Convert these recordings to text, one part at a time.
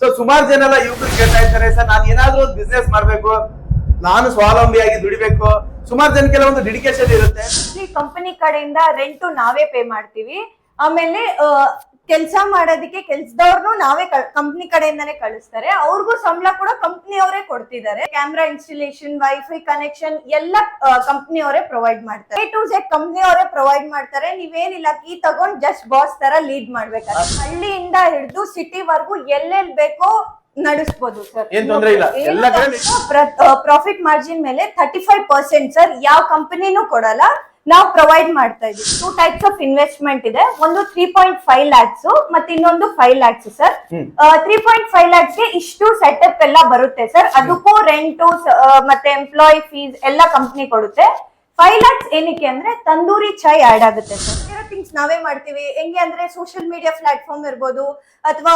So ಸುಮಾರು ಜನ ಎಲ್ಲ ಯುವಕರು ಕೇಳ್ತಾ ಇರ್ತಾರೆ, ಸರ್, ನಾನು ಏನಾದ್ರೂ ಒಂದು ಬಿಸ್ನೆಸ್ ಮಾಡ್ಬೇಕು, ನಾನು ಸ್ವಾವಲಂಬಿಯಾಗಿ ದುಡಿಬೇಕು. ಸುಮಾರು ಜನಕ್ಕೆಲ್ಲ ಒಂದು ಡೆಡಿಕೇಶನ್ ಇರುತ್ತೆ. ಕಂಪನಿ ಕಡೆಯಿಂದ ರೆಂಟು ನಾವೇ ಪೇ ಮಾಡ್ತೀವಿ. ಆಮೇಲೆ ಕೆಲಸ ಮಾಡೋದಕ್ಕೆ ಕೆಲ್ಸದವ್ರನ್ನು ನಾವೇ ಕಂಪ್ನಿ ಕಡೆಯಿಂದಾನೇ ಕಳಿಸ್ತಾರೆ. ಅವ್ರಿಗೂ ಸಂಬಳ ಕೂಡ ಕಂಪ್ನಿ ಅವರೇ ಕೊಡ್ತಿದ್ದಾರೆ. ಕ್ಯಾಮ್ರಾ ಇನ್ಸ್ಟಾಲೇಷನ್ ವೈಫೈ ಕನೆಕ್ಷನ್ ಎಲ್ಲ ಕಂಪ್ನಿ ಅವರೇ ಪ್ರೊವೈಡ್ ಮಾಡ್ತಾರೆ. ಎ ಟು ಜೆಡ್ ಕಂಪ್ನಿ ಅವರೇ ಪ್ರೊವೈಡ್ ಮಾಡ್ತಾರೆ. ನೀವೇನಿಲ್ಲ ಕೀ ತಗೊಂಡ್ ಜಸ್ಟ್ ಬಾಸ್ ತರ ಲೀಡ್ ಮಾಡ್ಬೇಕಾದ್ರೆ ಹಳ್ಳಿಯಿಂದ ಹಿಡಿದು ಸಿಟಿ ವರ್ಗು ಎಲ್ಲೆಲ್ ಬೇಕೋ ನಡೆಸ್ಬೋದು ಸರ್ ಪ್ರಾಫಿಟ್ ಮಾರ್ಜಿನ್ ಮೇಲೆ ಥರ್ಟಿ ಫೈವ್ ಪರ್ಸೆಂಟ್ ಸರ್ ಯಾವ ಕಂಪನಿನೂ ಕೊಡಲ್ಲ. ನಾವು ಪ್ರೊವೈಡ್ ಮಾಡ್ತಾ ಇದೀವಿ ಟೂ ಟೈಪ್ಸ್ ಆಫ್ ಇನ್ವೆಸ್ಟ್ಮೆಂಟ್ ಇದೆ. ಒಂದು ತ್ರೀ ಪಾಯಿಂಟ್ ಫೈವ್ ಲ್ಯಾಕ್ಸ್ ಮತ್ತೆ ಇನ್ನೊಂದು five lakhs sir. Three point five ಲ್ಯಾಕ್ಸ್ಗೆ ಇಷ್ಟು ಸೆಟಪ್ ಎಲ್ಲ ಬರುತ್ತೆ ಸರ್ ಅದಕ್ಕೂ ರೆಂಟು ಮತ್ತೆ ಎಂಪ್ಲಾಯ್ ಫೀಸ್ ಎಲ್ಲ ಕಂಪ್ನಿ ಕೊಡುತ್ತೆ. ಫೈವ್ ಲ್ಯಾಕ್ಸ್ ಏನಕ್ಕೆ ಅಂದ್ರೆ ತಂದೂರಿ ಚಾಯ್ ಆಡ್ ಆಗುತ್ತೆ ಸರ್ ಥಿಂಗ್ಸ್ ನಾವೇ ಮಾಡ್ತೀವಿ. ಹೆಂಗೆ ಅಂದ್ರೆ ಸೋಷಿಯಲ್ ಮೀಡಿಯಾ ಪ್ಲಾಟ್ಫಾರ್ಮ್ ಇರ್ಬೋದು ಅಥವಾ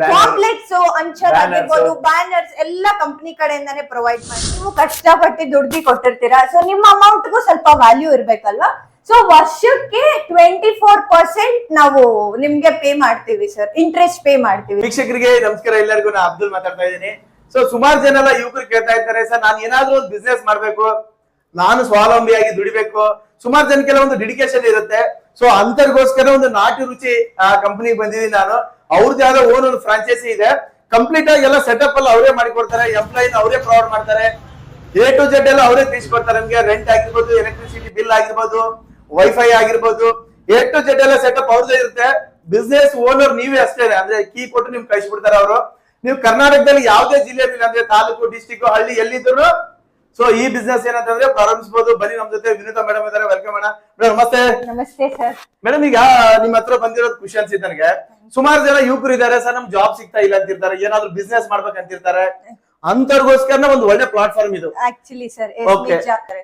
ಕಾಂಪ್ಲೆಕ್ಸ್ ಪಾಂಪ್ಲೆಟ್ಸ್ ಅಂಚರ್. ಆಗಿರ್ಬೋದು ಬ್ಯಾನರ್ಸ್ ಎಲ್ಲ ಕಂಪನಿ ಕಡೆಯಿಂದಾನೇ ಪ್ರೊವೈಡ್ ಮಾಡಿ. ನೀವು ಕಷ್ಟಪಟ್ಟು ದುಡ್ಡಿ ಕೊಟ್ಟಿರ್ತೀರಾ. ಸೊ ನಿಮ್ಮ ಅಮೌಂಟ್ಗೂ ಸ್ವಲ್ಪ ವ್ಯಾಲ್ಯೂ ಇರ್ಬೇಕಲ್ವಾ? ಸೊ ವರ್ಷಕ್ಕೆ ಟ್ವೆಂಟಿ ಫೋರ್ ಪರ್ಸೆಂಟ್ ನಾವು ನಿಮ್ಗೆ ಪೇ ಮಾಡ್ತೀವಿ ಸರ್ ಇಂಟ್ರೆಸ್ಟ್ ಪೇ ಮಾಡ್ತೀವಿ. ವೀಕ್ಷಕರಿಗೆ ನಮಸ್ಕಾರ. ಎಲ್ಲರಿಗೂ ನಾನು ಅಬ್ದುಲ್ ಮಾತಾಡ್ತಾ ಇದ್ದೀನಿ. ಸೊ ಸುಮಾರು ಜನ ಎಲ್ಲ ಯುವಕರು ಕೇಳ್ತಾ ಇರ್ತಾರೆ ಸರ್ ನಾನು ಏನಾದ್ರೂ ಒಂದು ಬಿಸ್ನೆಸ್ ಮಾಡ್ಬೇಕು ನಾನು ಸ್ವಾವಲಂಬಿಯಾಗಿ ದುಡಿಬೇಕು. ಸುಮಾರು ಜನಕ್ಕೆಲ್ಲ ಒಂದು ಡೆಡಿಕೇಶನ್ ಇರುತ್ತೆ. ಸೊ ಅಂತರ್ಗೋಸ್ಕರ ಒಂದು ನಾಟಿ ರುಚಿ, ಆ ಕಂಪನಿಗೆ ಬಂದಿದ್ದೀನಿ ನಾನು. ಅವ್ರದ್ದು ಯಾವ್ದೋ ಓನ್ ಒಂದು ಫ್ರಾಂಚೈಸಿ ಇದೆ. ಕಂಪ್ಲೀಟ್ ಆಗಿ ಎಲ್ಲ ಸೆಟಪ್ ಎಲ್ಲ ಅವರೇ ಮಾಡಿಕೊಡ್ತಾರೆ. ಎಂಪ್ಲಾಯಿನ ಅವರೇ ಪ್ರೊವೈಡ್ ಮಾಡ್ತಾರೆ. ಎ ಟು ಜೆಡ್ ಎಲ್ಲ ಅವರೇ ತಿಳಿಸ್ಕೊಡ್ತಾರೆ ನಮ್ಗೆ. ರೆಂಟ್ ಆಗಿರ್ಬೋದು ಎಲೆಕ್ಟ್ರಿಸಿಟಿ ಬಿಲ್ ಆಗಿರ್ಬೋದು ವೈಫೈ ಆಗಿರ್ಬೋದು. ಎ ಟು ಜೆಡ್ ಎಲ್ಲ ಸೆಟಪ್ ಅವ್ರದ್ದೇ ಇರುತ್ತೆ. ಬಿಸ್ನೆಸ್ ಓನರ್ ನೀವೇ ಅಷ್ಟೇ. ಅಂದ್ರೆ ಕೀ ಕೊಟ್ಟು ನಿಮ್ಗೆ ಕಳಿಸ್ಬಿಡ್ತಾರೆ ಅವರು. ನೀವು ಕರ್ನಾಟಕದಲ್ಲಿ ಯಾವುದೇ ಜಿಲ್ಲೆಯಲ್ಲಿ ಅಂದ್ರೆ ತಾಲೂಕು ಡಿಸ್ಟಿಕ್ ಹಳ್ಳಿ ಎಲ್ಲಿದ್ರು ಸೊ ಈ ಬಿಸ್ನೆಸ್ ಏನಂತಂದ್ರೆ ಪ್ರಾರಂಭಿಸಬಹುದು ಬನ್ನಿ ನಮ್ ಜೊತೆ ವಿನೀತಾ ಮೇಡಮ್ ಇದಾರೆ ವೆಲ್ಕಮ್ ಮೇಡಮ್ ಮೇಡಮ್ ನಮಸ್ತೆ. ನಮಸ್ತೆ ಸರ್ ಮೇಡಮ್ ಈಗ ನಿಮ್ ಹತ್ರ ಬಂದಿರೋದು ಖುಷಿ ಅನ್ಸಿತ್ತು ನನಗೆ. ಸುಮಾರು ಜನ ಯುವಕರು ಇದಾರೆ ಸರ್ ನಮ್ ಜಾಬ್ ಸಿಗ್ತಾ ಇಲ್ಲ ಅಂತಿರ್ತಾರೆ. ಏನಾದ್ರು ಬಿಸ್ನೆಸ್ ಮಾಡ್ಬೇಕಂತಿರ್ತಾರೆ. ಅಂತರ್ಗೋಸ್ಕರ ಒಂದು ಒಳ್ಳೆ ಪ್ಲಾಟ್ಫಾರ್ಮ್ ಇದು. ಆಕ್ಚುಲಿ ಸರ್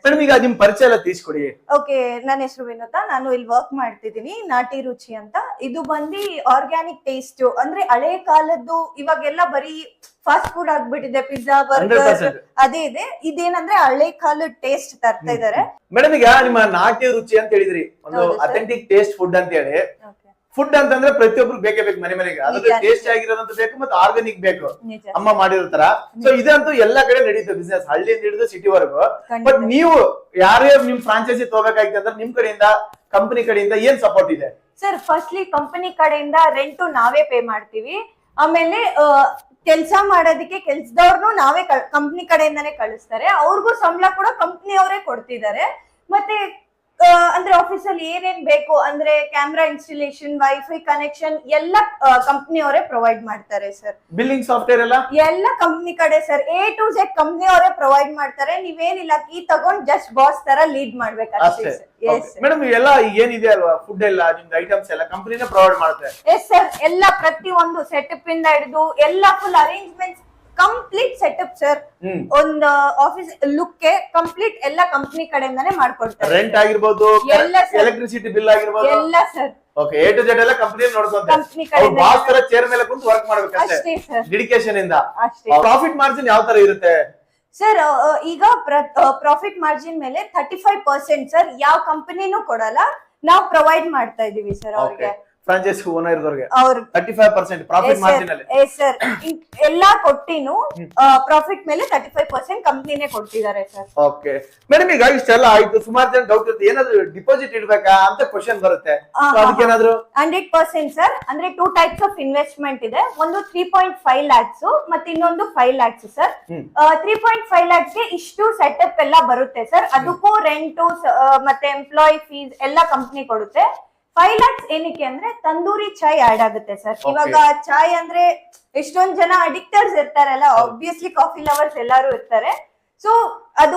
ಮೇಡಮ್ ಈಗ ನಿಮ್ ಪರಿಚಯ ಎಲ್ಲ ತೀಸ್ಕೊಡಿ ಓಕೆ ನನ್ನ ಹೆಸರು ವಿನುತಾ. ನಾನು ಇಲ್ಲಿ ವರ್ಕ್ ಮಾಡ್ತಿದ್ದೀನಿ ನಾಟಿ ರುಚಿ ಅಂತ. ಇದು ಬಂದು ಆರ್ಗ್ಯಾನಿಕ್ ಟೇಸ್ಟ್ ಅಂದ್ರೆ ಹಳೆ ಕಾಲದ್ದು ಇವಾಗೆಲ್ಲ ಬರೀ ಫಾಸ್ಟ್ ಫುಡ್ ಆಗ್ಬಿಟ್ಟಿದೆ ಪಿಜ್ಜಾ ಬರ್ಗರ್ ಅದೇ ಇದೆ. ಇದೇನಂದ್ರೆ ಹಳೆ ಕಾಲದ ಟೇಸ್ಟ್ ತರ್ತಾ ಇದಾರೆ. ಮೇಡಮ್ ಈಗ ನಿಮ್ಮ ನಾಟಿ ರುಚಿ ಅಂತ ಹೇಳಿದ್ರಿ ಒಂದು ಅಥೆಂಟಿಕ್ ಟೇಸ್ಟ್ ಫುಡ್ ಅಂತ ಹೇಳಿ ಫುಡ್ ಅಂತಂದ್ರೆ ಪ್ರತಿಯೊಬ್ರು ಬೇಕೇ ಬೇಕು ಮನೆ ಮನೆಗೆ. ಅದ್ರ. ಟೇಸ್ಟ್ ಆಗಿರೋದಂತ ಬೇಕು ಮತ್ತೆ ಆರ್ಗಾನಿಕ್ ಬೇಕು. ಅಮ್ಮ ಅಮ್ಮ ತರ. ಸೊ ಇದಂತೂ ಎಲ್ಲಾ ಕಡೆ ನಡೀತದೆ ಬಿಸ್ನೆಸ್ ಹಳ್ಳಿಯಿಂದ ಹಿಡಿದು ಸಿಟಿ ವರೆಗೂ. ಬಟ್ ನೀವು ಯಾರ್ಯಾರು ನಿಮ್ ಫ್ರಾಂಚೈಸಿ ತಗೋಬೇಕಾಗಿತ್ತು ಅಂದ್ರೆ ನಿಮ್ ಕಡೆಯಿಂದ ಕಂಪನಿ ಕಡೆಯಿಂದ ಏನ್ ಸಪೋರ್ಟ್ ಇದೆ? ಸರ್ ಫಸ್ಟ್ಲಿ ಕಂಪನಿ ಕಡೆಯಿಂದ ರೆಂಟು ನಾವೇ ಪೇ ಮಾಡ್ತೀವಿ. ಆಮೇಲೆ ಕೆಲಸ ಮಾಡೋದಕ್ಕೆ ಕೆಲ್ಸದವ್ರನ್ನು ನಾವೇ ಕಂಪ್ನಿ ಕಡೆಯಿಂದಾನೇ ಕಳಿಸ್ತಾರೆ. ಅವ್ರಿಗೂ ಸಂಬಳ ಕೂಡ ಕಂಪ್ನಿ ಅವರೇ ಕೊಡ್ತಿದ್ದಾರೆ. ಮತ್ತೆ ಅಂದ್ರೆ ಆಫೀಸಲ್ಲಿ ಏನೇನ್ ಬೇಕು ಅಂದ್ರೆ ಕ್ಯಾಮ್ರಾ ಇನ್ಸ್ಟಾಲೇಷನ್ ವೈಫೈ ಕನೆಕ್ಷನ್ ಎಲ್ಲ ಕಂಪ್ನಿ ಅವರೇ ಪ್ರೊವೈಡ್ ಮಾಡ್ತಾರೆ ಸರ್ ಬಿಲ್ಲಿಂಗ್ ಸಾಫ್ಟ್ವೇರ್ ಎಲ್ಲ? ಎಲ್ಲ ಕಂಪ್ನಿ ಕಡೆ sir A to Z company ಅವರೇ ಪ್ರೊವೈಡ್ ಮಾಡ್ತಾರೆ. ನೀವೇನಿಲ್ಲ ಕೀ ತಗೊಂಡ್ ಜಸ್ಟ್ ಬಾಸ್ ತರ ಲೀಡ್ ಮಾಡ್ಬೇಕಷ್ಟೇ ಮೇಡಮ್ ಎಲ್ಲ ಏನಿದೆ ಅಲ್ವಾ? ಫುಡ್ ಎಲ್ಲ ನಿಮ್ದು ಐಟಮ್ಸ್ ಎಲ್ಲ ಕಂಪನಿನೇ ಪ್ರೊವೈಡ್ ಮಾಡ್ತಾರೆ. ಎಸ್ ಸರ್ ಎಲ್ಲ ಪ್ರತಿ ಒಂದು ಸೆಟಪ್ ಇಂದ ಹಿಡಿದು ಎಲ್ಲ full arrangements complete setup sir ಒಂದು ಆಫೀಸ್ ಲುಕ್ ಕಂಪ್ಲೀಟ್ ಎಲ್ಲ ಕಂಪ್ನಿ ಕಡೆಯಿಂದಾನೆ ಮಾಡ್ಕೊಡ್ತಾರೆ. ರೆಂಟ್ ಆಗಿರ್ಬೋದು. ಎಲೆಕ್ಟ್ರಿಸಿಟಿ ಬಿಲ್ ಆಗಿರ್ಬೋದು. ಎಲ್ಲ sir okay A to Z ಎಲ್ಲ ಕಂಪನಿ ನೋಡ್ಕೊಂತಾರೆ ಬಾಸ್ ತರ ಚೇರ್ ಮೇಲೆ ಕುಂತು ವರ್ಕ್ ಮಾಡ್ಬೇಕಷ್ಟೇ. ಡೆಡಿಕೇಶನ್ ಇಂದ. ಅಷ್ಟೇ. ಪ್ರಾಫಿಟ್ ಮಾರ್ಜಿನ್ ಯಾವ ತರ ಇರುತ್ತೆ? ಸರ್ ಈಗ ಪ್ರಾಫಿಟ್ ಮಾರ್ಜಿನ್ ಮೇಲೆ ಥರ್ಟಿ ಫೈವ್ ಪರ್ಸೆಂಟ್ ಸರ್ ಯಾವ ಕಂಪನಿನೂ ಕೊಡಲ್ಲ. ನಾವು ಪ್ರೊವೈಡ್ ಮಾಡ್ತಾ ಇದೀವಿ ಸರ್ ಅವ್ರಿಗೆ. ಫ್ರಾಂಚೈಸ್ ಓನರ್ ಇರೋರಿಗೆ. ಅವ್ರ. Thirty five percent profit margin ಅಲ್ಲಿ ಸರ್ ಎಲ್ಲಾ ಕೊಟ್ಟಿನು ಪ್ರಾಫಿಟ್ ಮೇಲೆ ತರ್ಟಿ ಫೈವ್ ಪರ್ಸೆಂಟ್ ಕಂಪ್ನಿನೇ ಕೊಡ್ತಿದ್ದಾರೆ ಸರ್ ಓಕೆ ಮೇಡಮ್ ಈಗ ಇಷ್ಟೆಲ್ಲ ಆಯ್ತು. ಸುಮಾರು ಜನ ಡೌಟ್ ಇರುತ್ತೆ. ಏನಾದ್ರು ಡಿಪಾಸಿಟ್ ಇಡ್ಬೇಕಾ ಅಂತ ಕ್ವಶನ್ ಬರುತ್ತೆ. ಅದಕ್ಕೇನಾದ್ರು? ಹಂಡ್ರೆಡ್ ಪರ್ಸೆಂಟ್ ಸರ್ ಅಂದ್ರೆ ಟೂ ಟೈಪ್ಸ್ ಆಫ್ ಇನ್ವೆಸ್ಟ್ಮೆಂಟ್ ಇದೆ. ಒಂದು ತ್ರೀ ಪಾಯಿಂಟ್ ಫೈವ್ ಲ್ಯಾಕ್ಸ್ ಮತ್ತೆ ಇನ್ನೊಂದು five lakhs sir. Three point five ಲ್ಯಾಕ್ಸ್ಗೆ ಇಷ್ಟು ಸೆಟಪ್ ಎಲ್ಲ ಬರುತ್ತೆ ಸರ್ ಅದಕ್ಕೂ ರೆಂಟು ಮತ್ತೆ ಎಂಪ್ಲಾಯ್ ಫೀಸ್ ಎಲ್ಲ ಕಂಪ್ನಿ ಕೊಡುತ್ತೆ. ಫೈವ್ ಲ್ಯಾಕ್ಸ್ ಏನಕ್ಕೆ ಅಂದ್ರೆ ತಂದೂರಿ ಚಾಯ್ ಆಡ್ ಆಗುತ್ತೆ ಸರ್. ಇವಾಗ ಚಾಯ್ ಅಂದ್ರೆ ಎಷ್ಟೊಂದ್ ಜನ ಅಡಿಕ್ಟರ್ಸ್ ಇರ್ತಾರಲ್ಲ ಆಬ್ವಿಯಸ್ಲಿ ಕಾಫಿ ಲವರ್ಸ್ ಎಲ್ಲಾರು ಇರ್ತಾರೆ. ಸೊ ಅದು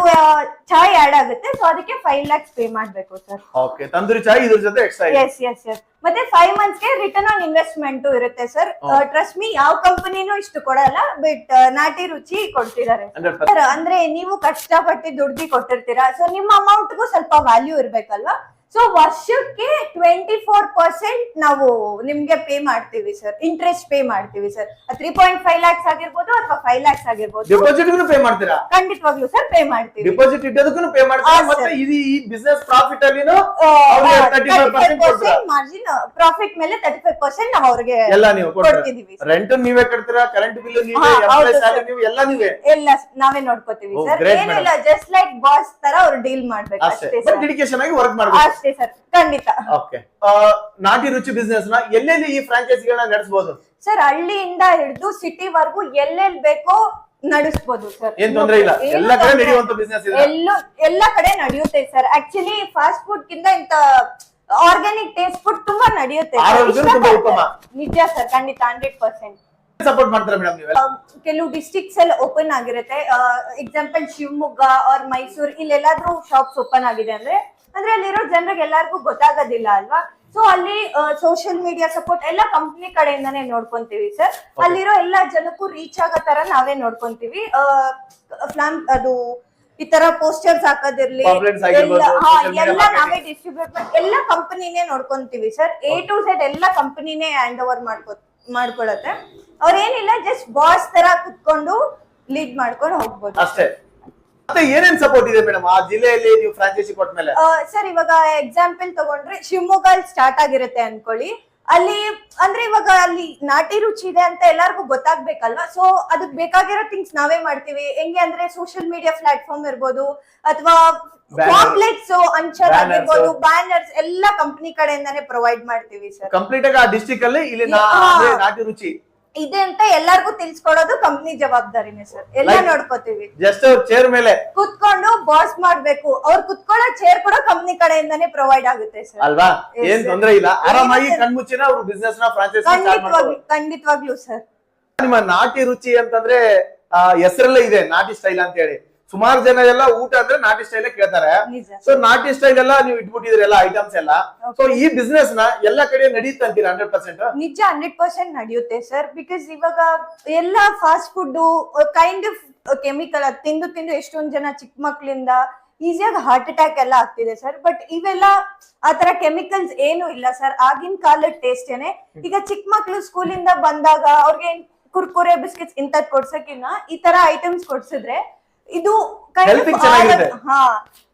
ಚಾಯ್ ಆಡ್ ಆಗುತ್ತೆ. ಸೊ ಅದಕ್ಕೆ ಫೈವ್ ಲ್ಯಾಕ್ಸ್ ಪೇ ಮಾಡ್ಬೇಕು ಸರ್ ಓಕೆ ತಂದೂರಿ ಚಾಯ್ ಇದ್ರ ಜೊತೆ ಎಸ್ ಎಸ್ ಎಸ್ ಮತ್ತೆ ಫೈವ್ ಮಂತ್ಸ್ಗೆ ರಿಟರ್ನ್ ಆನ್ ಇನ್ವೆಸ್ಟ್ಮೆಂಟ್ ಇರುತ್ತೆ ಸರ್. ಟ್ರಸ್ಟ್ ಮೀ ಯಾವ ಕಂಪನಿನೂ ಇಷ್ಟು ಕೊಡಲ್ಲ ಬಟ್ ನಾಟಿ ರುಚಿ ಕೊಡ್ತಿದ್ದಾರೆ. ಸರ್ ಅಂದ್ರೆ ನೀವು ಕಷ್ಟಪಟ್ಟು ದುಡ್ಡಿ ಕೊಟ್ಟಿರ್ತೀರಾ? ಸೊ ನಿಮ್ಮ ಅಮೌಂಟ್ಗೂ ಸ್ವಲ್ಪ ವ್ಯಾಲ್ಯೂ ಇರ್ಬೇಕಲ್ವಾ? ಸೊ ವರ್ಷಕ್ಕೆ ಟ್ವೆಂಟಿ ಫೋರ್ ಪರ್ಸೆಂಟ್ ನಾವು ನಿಮ್ಗೆ ಪೇ ಮಾಡ್ತೀವಿ ಸರ್ ಇಂಟ್ರೆಸ್ಟ್ ಪೇ ಮಾಡ್ತೀವಿ sir three point five lakhs ಆಗಿರ್ಬೋದು ಅಥವಾ ಫೈವ್ ಲ್ಯಾಕ್ಸ್ ಆಗಿರ್ಬೋದು. ಡಿಪಾಸಿಟ್ ಪೇ ಮಾಡ್ತೀರಾ? ಖಂಡಿತವಾಗ್ಲೂ ಸರ್ ಪೇ ಮಾಡ್ತೀವಿ. ಡಿಪಾಸಿಟ್ ಇಟ್ಟೋದಕ್ಕೂ ಪೇ ಮಾಡ್ತೀರಾ? ಮತ್ತೆ ಇದು ಈ ಬಿಸ್ನೆಸ್ ಪ್ರಾಫಿಟ್ ಅಲ್ಲಿನೂ ಅವ್ರಿಗೆ 35% ಕೊಡ್ತೀರಾ? ಮಾರ್ಜಿನ್ ಪ್ರಾಫಿಟ್ ಮೇಲೆ ತರ್ಟಿ ಫೈವ್ ಪರ್ಸೆಂಟ್ ನಾವು ಅವ್ರಿಗೆ ಎಲ್ಲ ನೀವು ಕೊಡ್ತಿದೀವಿ. ರೆಂಟ್ ನೀವೇ ಕಟ್ತೀರಾ? ಕರೆಂಟ್ ಬಿಲ್ ನೀವೇ. ನೀವು? ಎಲ್ಲ ನೀವೇ? ಎಲ್ಲ ನಾವೇ ನೋಡ್ಕೋತೀವಿ ಸರ್ ಏನಿಲ್ಲ ಜಸ್ಟ್ ಲೈಕ್ ಬಾಸ್ ತರ ಅವ್ರು ಡೀಲ್ ಮಾಡ್ಬೇಕು ಅಷ್ಟೇ. ಡೆಡಿಕೇಶನ್ ಆಗಿ ವರ್ಕ್ ಮಾಡ್ಬೇಕು. ಅಷ್ಟೇ ಸರ್ ಖಂಡಿತ. ಓಕೆ. ನಾಟಿ ರುಚಿ ಬಿಸ್ನೆಸ್ನ ಎಲ್ಲೆಲ್ಲಿ ಈ ಫ್ರಾಂಚೈಸಿಗಳನ್ನ ನಡೆಸಬಹುದು ಸರ್ ಹಳ್ಳಿಯಿಂದ ಹಿಡಿದು ಸಿಟಿ ವರ್ಗು ಎಲ್ಲೆಲ್ಲಿ ಬೇಕೋ ನಡೆಸಬಹುದು ಸರ್. ಏನ್ ತೊಂದ್ರೆ ಇಲ್ಲ. ಎಲ್ಲ ಕಡೆ ನಡೆಯುವಂತ ಬಿಸ್ನೆಸ್ ಇದೆ ಎಲ್ಲೂ ಎಲ್ಲ ಕಡೆ ನಡೆಯುತ್ತೆ ಸರ್. ಆಕ್ಚುಲಿ ಫಾಸ್ಟ್ ಫುಡ್ ಕಿಂತ ಇಂತ ಆರ್ಗ್ಯಾನಿಕ್ ಟೇಸ್ಟ್ ಫುಡ್ ತುಂಬಾ ನಡೆಯುತ್ತೆ. ನಿಜ ಸರ್ ಖಂಡಿತ ಹಂಡ್ರೆಡ್ ಪರ್ಸೆಂಟ್ ಸಪೋರ್ಟ್ ಮಾಡ್ತಾರೆ ಮೇಡಮ್ ನೀವೆಲ್ಲ? ಕೆಲವು ಡಿಸ್ಟಿಕ್ಸ್ ಎಲ್ಲ ಓಪನ್ ಆಗಿರುತ್ತೆ. ಎಕ್ಸಾಂಪಲ್ ಶಿವಮೊಗ್ಗ ಆರ್ ಮೈಸೂರ್ ಇಲ್ಲೆಲ್ಲಾದ್ರೂ ಶಾಪ್ಸ್ ಓಪನ್ ಆಗಿದೆ ಅಂದ್ರೆ ಅಂದ್ರೆ ಅಲ್ಲಿರೋ ಜನರಿಗೆ ಎಲ್ಲರಿಗೂ ಗೊತ್ತಾಗೋದಿಲ್ಲ ಅಲ್ವಾ? ಸೊ ಅಲ್ಲಿ ಸೋಷಿಯಲ್ ಮೀಡಿಯಾ ಸಪೋರ್ಟ್ ಎಲ್ಲ ಕಂಪ್ನಿ ಕಡೆಯಿಂದಾನೇ ನೋಡ್ಕೊಂತೀವಿ ಸರ್ ಅಲ್ಲಿರೋ ಎಲ್ಲಾ ಜನಕ್ಕೂ ರೀಚ್ ಆಗೋ ತರ ನಾವೇ ನೋಡ್ಕೊಂತೀವಿ. ಫ್ಲಾಮ್ ಅದು ಈ ತರ ಪೋಸ್ಟರ್ಸ್ ಹಾಕೋದಿರ್ಲಿ ಎಲ್ಲ ನಾವೇ ಡಿಸ್ಟ್ರಿಬ್ಯೂಟ್ ಮಾಡಿ ಎಲ್ಲ ಕಂಪನಿನೇ ನೋಡ್ಕೊಂತೀವಿ ಸರ್ ಎ ಟು ಝೆಡ್ ಎಲ್ಲ ಕಂಪನಿನೇ ಹ್ಯಾಂಡ್ ಓವರ್ ಮಾಡ್ಕೊ ಮಾಡ್ಕೊಳತ್ತೆ. ಅವ್ರೇನಿಲ್ಲ ಜಸ್ಟ್ ಬಾಸ್ ತರ ಕುತ್ಕೊಂಡು ಲೀಡ್ ಮಾಡ್ಕೊಂಡು ಹೋಗ್ಬೋದು. ಅಷ್ಟೇ. ಮತ್ತೆ ಏನೇನ್ ಸಪೋರ್ಟ್ ಇದೆ ಮೇಡಮ್ ಆ ಜಿಲ್ಲೆಯಲ್ಲಿ ನೀವು ಫ್ರಾಂಚೈಸಿ ಕೊಟ್ಟ ಮೇಲೆ. ಸರ್ ಇವಾಗ ಎಕ್ಸಾಂಪಲ್ ತಗೊಂಡ್ರೆ ಶಿವಮೊಗ್ಗ ಸ್ಟಾರ್ಟ್ ಆಗಿರುತ್ತೆ ಅನ್ಕೊಳ್ಳಿ. ಅಲ್ಲಿ ಅಂದ್ರೆ ಇವಾಗ ಅಲ್ಲಿ ನಾಟಿ ರುಚಿ ಇದೆ ಅಂತ ಎಲ್ಲಾರ್ಗು ಗೊತ್ತಾಗ್ಬೇಕಲ್ವಾ? ಸೊ ಅದಕ್ ಬೇಕಾಗಿರೋ ಥಿಂಗ್ಸ್ ನಾವೇ ಮಾಡ್ತೀವಿ. ಹೆಂಗೆ ಅಂದ್ರೆ ಸೋಷಿಯಲ್ ಮೀಡಿಯಾ ಪ್ಲಾಟ್ಫಾರ್ಮ್ ಇರ್ಬೋದು ಅಥವಾ ಕಾಂಪ್ಲೆಕ್ಸ್ ಅಂಚರ್ ಆಗಿರ್ಬೋದು ಬ್ಯಾನರ್ಸ್ ಎಲ್ಲಾ ಕಂಪನಿ ಕಡೆಯಿಂದಾನೇ ಪ್ರೊವೈಡ್ ಮಾಡ್ತೀವಿ ಸರ್ ಕಂಪ್ಲೀಟ್ ಆಗಿ ಆ ಡಿಸ್ಟಿಕ್ ಅಲ್ಲಿ ಇಲ್ಲಿ ನಾಟಿ ರುಚಿ. ಇದೆ ಅಂತ ಎಲ್ಲಾರ್ಗೂ ತಿಳ್ಸ್ಕೊಡೋದು ಕಂಪ್ನಿ ಜವಾಬ್ದಾರಿನೇ ಸರ್ ಎಲ್ಲ ನೋಡ್ಕೋತೀವಿ. ಜಸ್ಟ್ ಚೇರ್ ಮೇಲೆ. ಕುತ್ಕೊಂಡು ಬಾಸ್ ಮಾಡ್ಬೇಕು. ಅವ್ರು ಕುತ್ಕೊಳ್ಳೋ ಚೇರ್ ಕೂಡ ಕಂಪ್ನಿ ಕಡೆಯಿಂದಾನೇ ಪ್ರೊವೈಡ್ ಆಗುತ್ತೆ ಸರ್ ಅಲ್ವಾ? ಏನ್. ತೊಂದ್ರೆ ಇಲ್ಲ. ಆರಾಮಾಗಿ? ಕಣ್ಮುಚ್ಚಿನ ಅವ್ರು ಬಿಸ್ನೆಸ್ನ ಫ್ರಾಂಚೈಸಿ ಖಂಡಿತವಾಗ್ಲೂ ಸರ್ ನಿಮ್ಮ ನಾಟಿ ರುಚಿ ಅಂತಂದ್ರೆ ಆ, ಹೆಸರಲ್ಲೇ ಇದೆ ನಾಟಿ ಸ್ಟೈಲ್ ಅಂತ ಹೇಳಿ ಸುಮಾರು ಜನ ಎಲ್ಲ ಊಟ ಅಂದ್ರೆ ನಾಟಿ ಸ್ಟೈಲ್ ಕೇಳ್ತಾರೆ. ಸೊ ನಾಟಿ ಸ್ಟೈಲ್ ಎಲ್ಲ ನೀವು ಇಟ್ಬಿಟ್ಟಿದ್ರೆ ಎಲ್ಲ ಐಟಮ್ಸ್ ಎಲ್ಲ. ಸೊ ಈ ಬಿಸ್ನೆಸ್ನ ಎಲ್ಲ ಕಡೆ ನಡೀತಾ ಅಂತೀರಾ ಹಂಡ್ರೆಡ್ ಪರ್ಸೆಂಟ್ ನಿಜ ಹಂಡ್ರೆಡ್ ಪರ್ಸೆಂಟ್ ನಡೆಯುತ್ತೆ ಸರ್ ಬಿಕಾಸ್ ಇವಾಗ ಎಲ್ಲ fast food kind of chemical ತಿಂದು ತಿಂದು ಎಷ್ಟೊಂದ್ ಜನ ಚಿಕ್ಕ ಮಕ್ಳಿಂದ ಈಸಿಯಾಗಿ ಹಾರ್ಟ್ ಅಟ್ಯಾಕ್ ಎಲ್ಲ ಆಗ್ತಿದೆ ಸರ್ ಬಟ್ ಇವೆಲ್ಲ ಆತರ ಕೆಮಿಕಲ್ಸ್ ಏನು ಇಲ್ಲ ಸರ್ ಆಗಿನ ಕಾಲದ ಟೇಸ್ಟ್ ಏನೇ. ಈಗ ಚಿಕ್ಕ ಮಕ್ಳು ಸ್ಕೂಲಿಂದ ಬಂದಾಗ ಅವ್ರಿಗೆ ಕುರ್ಕುರೆ ಬಿಸ್ಕೆಟ್ಸ್ ಇಂಥದ್ ಕೊಡ್ಸಕ್ಕಿನ್ನ ಈ ತರ ಐಟಮ್ಸ್ ಕೊಡ್ಸಿದ್ರೆ ಇದು. ಹಾ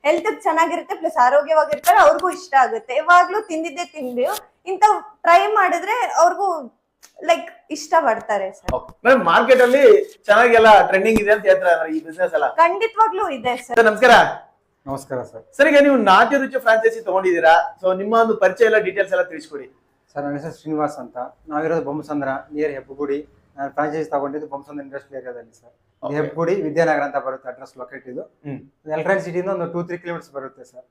ಹೆಲ್ತ್ ಚೆನ್ನಾಗಿರುತ್ತೆ ಪ್ಲಸ್ ಆರೋಗ್ಯವಾಗಿರ್ತಾರೆ ಅವ್ರಿಗೂ ಇಷ್ಟ ಆಗುತ್ತೆ. ಯಾವಾಗ್ಲೂ ತಿಂದಿದ್ದೆ ತಿಂದು ಇಂತ ಟ್ರೈ ಮಾಡಿದ್ರೆ ಅವ್ರಿಗೂ ಲೈಕ್ ಇಷ್ಟ ಪಡ್ತಾರೆ ಸರ್ ಮಾರ್ಕೆಟ್ ಅಲ್ಲಿ ಚೆನ್ನಾಗೆಲ್ಲ ಟ್ರೆಂಡಿಂಗ್ ಇದೆ ಅಂತ ಹೇಳ್ತಾರೆ ಈ ಬಿಸ್ನೆಸ್ ಎಲ್ಲ. ಖಂಡಿತವಾಗ್ಲೂ ಇದೆ ಸರ್ ಸರ್ ನಮಸ್ಕಾರ. ನಮಸ್ಕಾರ ಸರ್ ಸರ್ ಈಗ ನೀವು ನಾಟಿ ರುಚಿ ಫ್ರಾಂಚೈಸಿ ತಗೊಂಡಿದ್ದೀರಾ? ಸೊ ನಿಮ್ಮ ಒಂದು ಪರಿಚಯ ಎಲ್ಲ ಡೀಟೇಲ್ಸ್ ಎಲ್ಲ ತಿಳಿಸ್ಕೊಡಿ. ಸರ್ ನನ್ನ ಹೆಸರು ಶ್ರೀನಿವಾಸ್ ಅಂತ. ನಾವಿರೋದು ಬೊಮ್ಮಸಂದ್ರ ನಿಯರ್ ಹೆಬ್ಬಗುಡಿ ನಾನು ಫ್ರಾಂಚೈಸ್ ತಗೊಂಡಿದ್ದು ಬೊಮ್ಮಸಂದ್ರ ಇಂಡಸ್ಟ್ರಿ ಏರಿಯಾದಲ್ಲಿ ಸರ್ ಹೆಬ್ಬುಡಿ ವಿದ್ಯಾನಗರ ಅಂತ ಬರುತ್ತೆ ಅಡ್ರೆಸ್ ಲೊಕೇಟ್ ಇದು. ಎಲೆಕ್ಟ್ರಾನಿಕ್ ಸಿಟಿಯಿಂದ ಒಂದು ಟೂ ತ್ರೀ ಕಿಲೋಮೀಟರ್ಸ್ ಬರುತ್ತೆ ಸರ್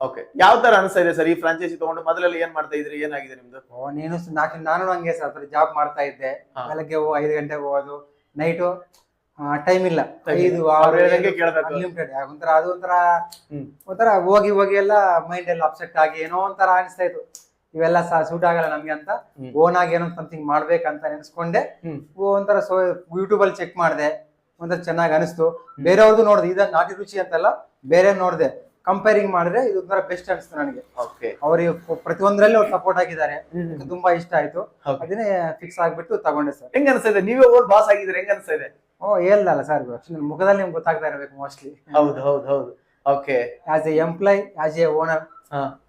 ಓಕೆ ಯಾವ ತರ ಅನಿಸ್ತಾ ಇದೆ ಸರ್ ಈ ಫ್ರಾಂಚೈಸಿ ತಗೊಂಡು? ಮೊದಲಲ್ಲಿ ಏನ್ ಮಾಡ್ತಾ ಇದ್ರಿ? ಏನಾಗಿದೆ ನಿಮ್ದು? ಓ ನೀನು ಸ- ನಾನು ಹಂಗೆ ಸರ್ ಜಾಬ್ ಮಾಡ್ತಾ ಇದ್ದೆ. ಹಾ. ಬೆಳಗ್ಗೆ ಹೋ ಐದು ಗಂಟೆಗೆ ಹೋಗೋದು. ನೈಟು ಟೈಮ್ ಇಲ್ಲ. Time ಐದು ಇಲ್ಲ. ಅವ್ರು ಹೇಳ್ದಂಗೆ ಕೇಳ್ಬೇಕು. ಅನ್ಲಿಮಿಟೆಡ್ ಒಂಥರ ಅದು ಒಂಥರ ಹ್ಮ್. ಒಂಥರ ಹೋಗಿ ಹೋಗಿ ಎಲ್ಲ ಮೈಂಡ್ ಎಲ್ಲ ಅಪ್ಸೆಟ್ ಆಗಿ ಏನೋ ಒಂಥರ ಅನಿಸ್ತಾ ಇತ್ತು. ಇವೆಲ್ಲ ಸೂಟ್ ಆಗಲ್ಲ ನಮ್ಗೆ ಅಂತ. ಓನ್ ಆಗಿ ಏನೋ ಸಮಥಿಂಗ್ ಮಾಡ್ಬೇಕಂತ ನೆನ್ಸ್ಕೊಂಡೆ. ಒಂಥರ ಸೊ ಯೂಟ್ಯೂಬ್ ಅಲ್ಲಿ ಚೆಕ್ ಮಾಡಿದೆ. ಒಂಥರ ಚೆನ್ನಾಗಿ ಅನಿಸ್ತು. ಬೇರೆಯವ್ರದ್ದು ನೋಡಿದೆ. ಇದ ನಾಟಿ ರುಚಿ ಅಂತಲ್ಲ ಬೇರೆ ನೋಡಿದೆ. ಕಂಪೇರಿಂಗ್ ಮಾಡಿದ್ರೆ ಇದು ಒಂಥರ ಬೆಸ್ಟ್ ಅನಿಸ್ತು ನನಗೆ. ಓಕೆ ಅವ್ರಿಗೆ ಪ್ರತಿಯೊಂದರಲ್ಲಿ ಅವ್ರು ಸಪೋರ್ಟ್ ಆಗಿದ್ದಾರೆ. ತುಂಬಾ ಇಷ್ಟ ಆಯ್ತು. ಅದನ್ನೇ ಫಿಕ್ಸ್ ಆಗ್ಬಿಟ್ಟು ತಗೊಂಡೆ ಸರ್ ಹೆಂಗ್ ಅನಿಸ್ತಾ ನೀವೇ ಓರ್ ಬಾಸ್ ಆಗಿದ್ರೆ ಹೆಂಗ್ ಅನಿಸ್ತಾ ಇದೆ ಓ ಏನಲ್ಲ ಸರ್ ಮುಖದಲ್ಲಿ ನಿಮ್ಗೆ ಗೊತ್ತಾಗ್ತಾ ಇರಬೇಕು ಮೋಸ್ಟ್ಲಿ ಹೌದು ಹೌದು ಹೌದು. Okay as a employee as a owner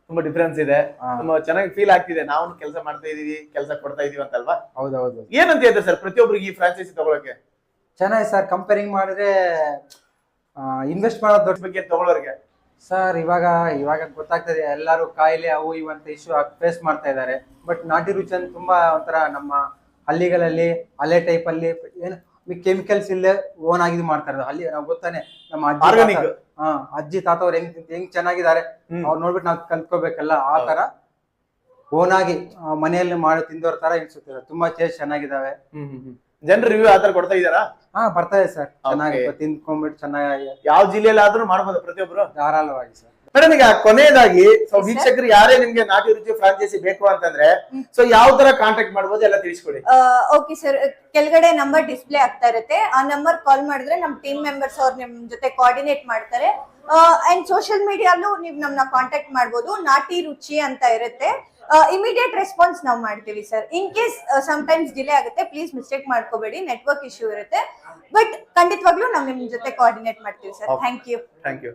ತುಂಬಾ ಡಿಫ್ರೆನ್ಸ್ ಇದೆ. ತುಂಬಾ ಚೆನ್ನಾಗಿ ಫೀಲ್ ಆಗ್ತಿದೆ. ನಾವು ಕೆಲಸ ಮಾಡ್ತಾ ಇದೀವಿ ಕೆಲಸ ಕೊಡ್ತಾ ಇದೀವಿ ಅಂತಲ್ವಾ? ಹೌದೌದು. ಏನಂತ ಹೇಳ್ತಾರೆ ಸರ್ ಪ್ರತಿಯೊಬ್ಬರಿಗೆ ಈ ಫ್ರಾಂಚೈಸಿ ತಗೊಳಕ್ಕೆ? ಚೆನ್ನಾಗಿ ಸರ್ ಕಂಪೇರಿಂಗ್ ಮಾಡಿದ್ರೆ ಇನ್ವೆಸ್ಟ್ ಮಾಡೋದು ದೊಡ್ಡ ಬಗ್ಗೆ ತಗೊಳ್ಳೋರಿಗೆ ಸರ್ ಇವಾಗ ಇವಾಗ ಗೊತ್ತಾಗ್ತದೆ ಎಲ್ಲರೂ ಕಾಯಿಲೆ ಅವು ಇವಂತ ಇಶ್ಯೂ ಫೇಸ್ ಮಾಡ್ತಾ ಇದ್ದಾರೆ. ಬಟ್ ನಾಟಿ ರುಚಿ ಅಂತ ತುಂಬಾ ಒಂಥರ ನಮ್ಮ ಹಳ್ಳಿಗಳಲ್ಲಿ ಹಳೆ ಟೈಪ್ ಅಲ್ಲಿ ಏನು ಕೆಮಿಕಲ್ಸ್ ಇಲ್ಲೇ ಓನ್ ಆಗಿ ಮಾಡ್ತಾರೆ ಅಲ್ಲಿ ನಾವು ಗೊತ್ತಾನೆ ನಮ್ಮ ಅಜ್ಜಿ ಹ ತಾತ- ಹಾ ಅಜ್ಜಿ ತಾತ ಅವ್ರು ಹೆಂಗ್ ಹೆಂಗ್ ಚೆನ್ನಾಗಿದ್ದಾರೆ. ಹ್ಮ್. ಅವ್ರು ನೋಡ್ಬಿಟ್ಟು ನಾವು ಕಲ್ತ್ಕೋಬೇಕಲ್ಲ ಆ ತರ ಓನ್ ಆಗಿ ಆ, ಮನೆಯಲ್ಲಿ ಮಾಡಿ ತಿಂದೋರ್ ತರ ಎನ್ಸುತ್ತೆ ತುಂಬಾ ಟೇಸ್ಟ್ ಚೆನ್ನಾಗಿದಾವೆ ಜನರು ರಿವ್ಯೂ ಆತರ ಕೊಡ್ತಾ ಇದಾರಾ ಹಾ ಬರ್ತಾ ಇದೆ ಸರ್. ಚೆನ್ನಾಗಿ. ತಿಂದ್ಕೊಂಡ್ಬಿಟ್ಟು ಚೆನ್ನಾಗಿ ಯಾವ ಜಿಲ್ಲೆಯಲ್ಲಿ ಆದ್ರೂ ಮಾಡ್ಬೋದು ಪ್ರತಿಯೊಬ್ರು? ಧಾರಾಳವಾಗಿ ಸರ್. ಮೇಡಮ್ ಈಗ ಕೊನೆಯದಾಗಿ ಸೊ ವೀಕ್ಷಕರು ಯಾರೇ ನಿಮ್ಗೆ ನಾಟಿ ರುಚಿ ಫ್ರಾಂಚೈಸಿ ಬೇಕು ಅಂತಂದ್ರೆ ಸೊ ಯಾವ ತರ ಕಾಂಟ್ಯಾಕ್ಟ್ ಮಾಡಬಹುದು ಎಲ್ಲ ತಿಳಿಸ್ಕೊಡಿ. ಓಕೆ ಸರ್ ಕೆಳಗಡೆ ನಂಬರ್ ಡಿಸ್ಪ್ಲೇ ಆಗ್ತಾ ಇರುತ್ತೆ. ಆ ನಂಬರ್ ಕಾಲ್ ಮಾಡಿದ್ರೆ ನಮ್ ಟೀಮ್ ಮೆಂಬರ್ಸ್ ಅವ್ರು ನಿಮ್ ಜೊತೆ ಕೋಆರ್ಡಿನೇಟ್ ಮಾಡ್ತಾರೆ. ಅಂಡ್ ಸೋಷಿಯಲ್ ಮೀಡಿಯಾಲ್ಲೂ ನೀವು ನಮ್ಮನ್ನ ಕಾಂಟ್ಯಾಕ್ಟ್ ಮಾಡ್ಬೋದು. ನಾಟಿ ರುಚಿ ಅಂತ ಇರುತ್ತೆ. ಇಮಿಡಿಯೇಟ್ ರೆಸ್ಪಾನ್ಸ್ ನಾವು ಮಾಡ್ತೀವಿ sir in case times delay ಆಗುತ್ತೆ ಪ್ಲೀಸ್ ಮಿಸ್ಟೇಕ್ ಮಾಡ್ಕೋಬೇಡಿ. ನೆಟ್ವರ್ಕ್ ಇಶ್ಯೂ ಇರುತ್ತೆ. ಬಟ್ ಖಂಡಿತವಾಗ್ಲೂ ನಾವು ನಿಮ್ ಜೊತೆ ಕೋಆರ್ಡಿನೇಟ್ ಮಾಡ್ತೀವಿ sir thank you thank you